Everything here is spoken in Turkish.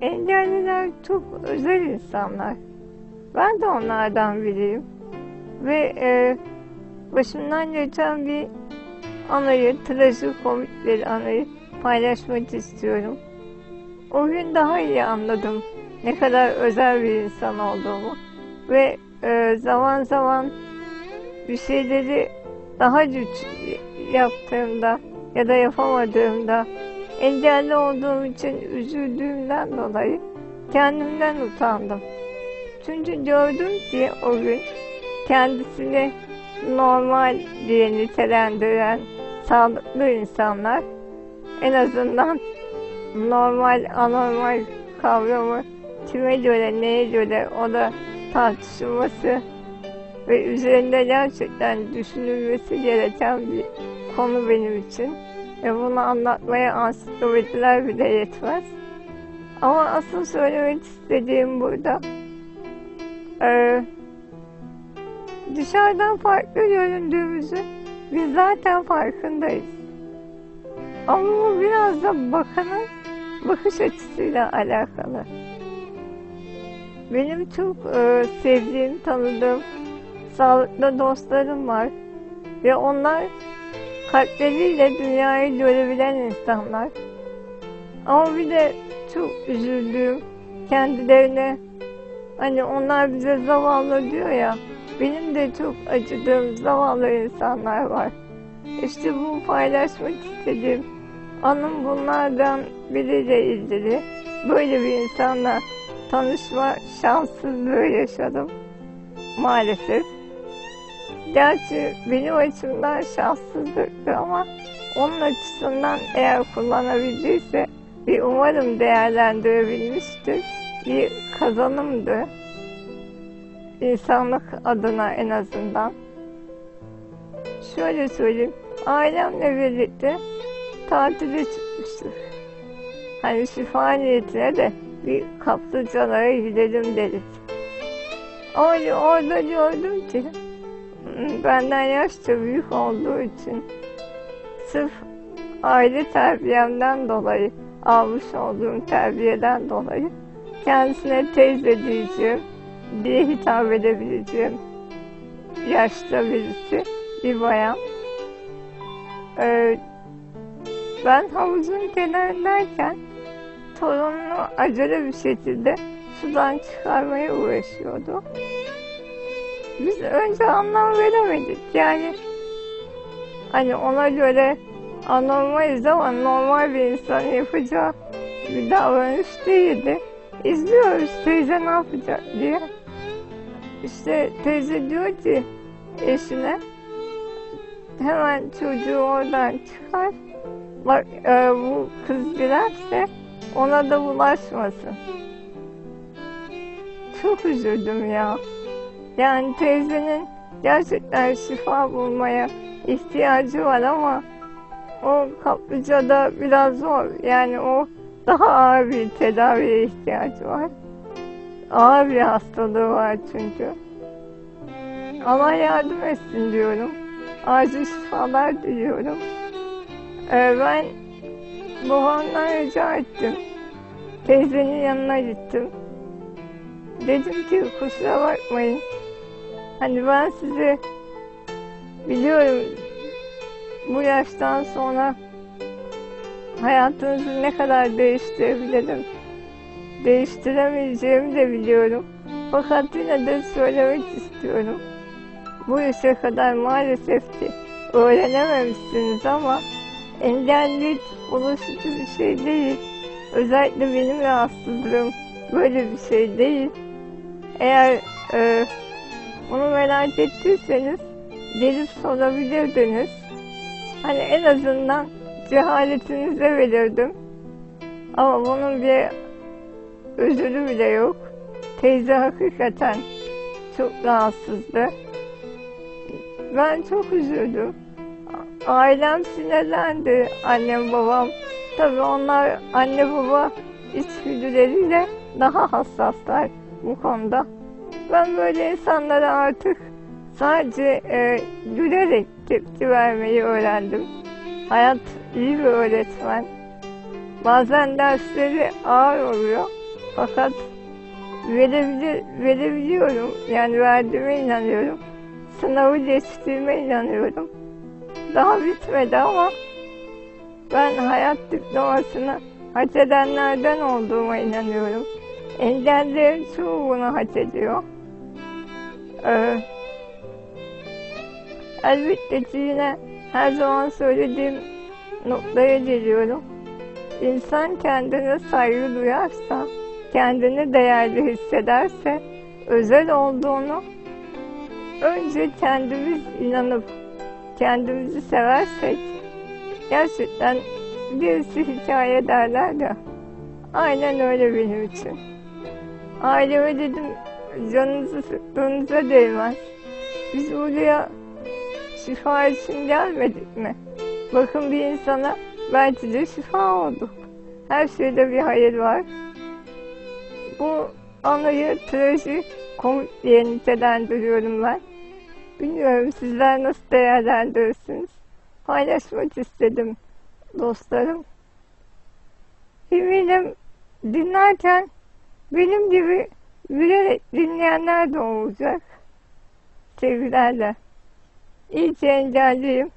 Engelliler çok özel insanlar. Ben de onlardan biriyim. Ve e, başımdan geçen bir anıyı, trajikomik bir anıyı paylaşmak istiyorum. O gün daha iyi anladım ne kadar özel bir insan olduğumu. Ve e, zaman zaman bir şeyleri daha güç yaptığımda ya da yapamadığımda engelli olduğum için üzüldüğümden dolayı kendimden utandım. Çünkü gördüm ki o gün kendisini normal diye nitelendiren sağlıklı insanlar en azından normal anormal kavramı kime göre neye göre o da tartışılması ve üzerinde gerçekten düşünülmesi gereken bir konu benim için. Ve bunu anlatmaya ansiklopediler bile yetmez. Ama asıl söylemek istediğim burada e, dışarıdan farklı göründüğümüzü biz zaten farkındayız. Ama bu biraz da bakanın bakış açısıyla alakalı. Benim çok e, sevdiğim, tanıdığım sağlıklı dostlarım var. Ve onlar kalpleriyle dünyayı görebilen insanlar. Ama bir de çok üzüldüğüm kendilerine hani onlar bize zavallı diyor ya benim de çok acıdığım zavallı insanlar var. İşte bu paylaşmak istediğim anım bunlardan biriyle ilgili. Böyle bir insanla tanışma şanssızlığı yaşadım maalesef. Gerçi benim açımdan şanssızlıktı ama onun açısından eğer kullanabildiyse bir umarım değerlendirebilmiştir. Bir kazanımdı. İnsanlık adına en azından. Şöyle söyleyeyim. Ailemle birlikte tatile çıkmıştık. Hani şifa niyetine de bir kaplıcalara gidelim dedik. Öyle orada gördüm ki benden yaşça büyük olduğu için sırf aile terbiyemden dolayı almış olduğum terbiyeden dolayı kendisine teyze diyeceğim diye hitap edebileceğim yaşta birisi bir bayan ee, ben havuzun kenarındayken torununu acele bir şekilde sudan çıkarmaya uğraşıyordu. Biz önce anlam veremedik. Yani hani ona göre anormaliz ama normal bir insan yapacağı bir davranış değildi. İzliyoruz teyze ne yapacak diye. İşte teyze diyor ki eşine hemen çocuğu oradan çıkar. Bak e, bu kız girerse ona da bulaşmasın. Çok üzüldüm ya. Yani teyzenin gerçekten şifa bulmaya ihtiyacı var ama o kaplıcada biraz zor. Yani o daha ağır bir tedaviye ihtiyacı var. Ağır bir hastalığı var çünkü. Allah yardım etsin diyorum. Acil şifalar diliyorum. Ee, ben babamdan rica ettim. Teyzenin yanına gittim. Dedim ki kusura bakmayın. Hani ben sizi biliyorum bu yaştan sonra hayatınızı ne kadar değiştirebilirim. Değiştiremeyeceğimi de biliyorum. Fakat yine de söylemek istiyorum. Bu yaşa kadar maalesef ki öğrenememişsiniz ama engellilik ulaşıcı bir şey değil. Özellikle benim rahatsızlığım böyle bir şey değil. Eğer e, bunu merak ettiyseniz gelip sorabilirdiniz. Hani en azından cehaletinize verirdim. Ama bunun bir özürü bile yok. Teyze hakikaten çok rahatsızdı. Ben çok üzüldüm. Ailem sinirlendi, annem babam. Tabii onlar anne baba içgüdüleriyle daha hassaslar bu konuda. Ben böyle insanlara artık sadece e, gülerek tepki vermeyi öğrendim. Hayat iyi bir öğretmen. Bazen dersleri ağır oluyor Fakat verebilir, verebiliyorum. Yani verdiğime inanıyorum. Sınavı geçtiğime inanıyorum. Daha bitmedi ama ben hayat diplomasını hak edenlerden olduğuma inanıyorum. Engellerin çoğu bunu hak ediyor. Ee, elbette ki yine her zaman söylediğim noktaya geliyorum. İnsan kendine saygı duyarsa, kendini değerli hissederse, özel olduğunu önce kendimiz inanıp kendimizi seversek gerçekten birisi hikaye derler ya aynen öyle benim için. Aileme dedim canınızı sıktığınıza değmez. Biz buraya şifa için gelmedik mi? Bakın bir insana belki de şifa olduk. Her şeyde bir hayır var. Bu anıyı trajik, komik diye nitelendiriyorum ben. Bilmiyorum sizler nasıl değerlendirirsiniz. Paylaşmak istedim dostlarım. Eminim dinlerken benim gibi gülerek dinleyenler de olacak. Sevgilerle. İyi ki engelliyim.